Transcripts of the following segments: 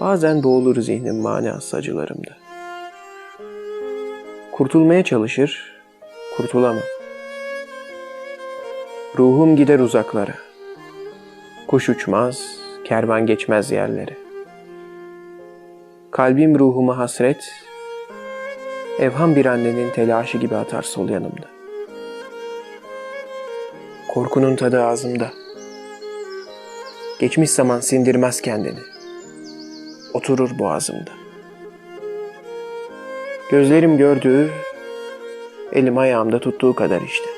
Bazen boğulur zihnim manasız acılarımda. Kurtulmaya çalışır, kurtulamam. Ruhum gider uzaklara. Kuş uçmaz, kervan geçmez yerlere. Kalbim ruhuma hasret, evham bir annenin telaşı gibi atar sol yanımda. Korkunun tadı ağzımda. Geçmiş zaman sindirmez kendini. Oturur boğazımda. Gözlerim gördüğü, elim ayağımda tuttuğu kadar işte.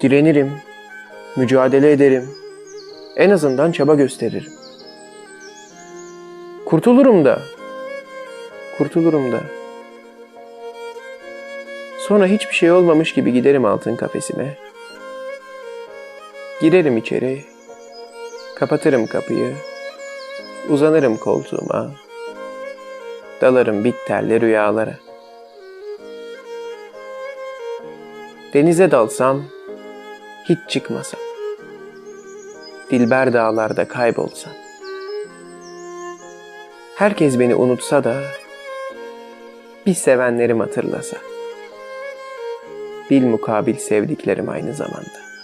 Direnirim, mücadele ederim. En azından çaba gösteririm. Kurtulurum da. Kurtulurum da. Sonra hiçbir şey olmamış gibi giderim altın kafesime. Girerim içeri. Kapatırım kapıyı. Uzanırım koltuğuma. Dalarım bitterli rüyalara. Denize dalsam, hiç çıkmasam. Dilber dağlarda kaybolsam. Herkes beni unutsa da, bir sevenlerim hatırlasa. Bil mukabil sevdiklerim aynı zamanda.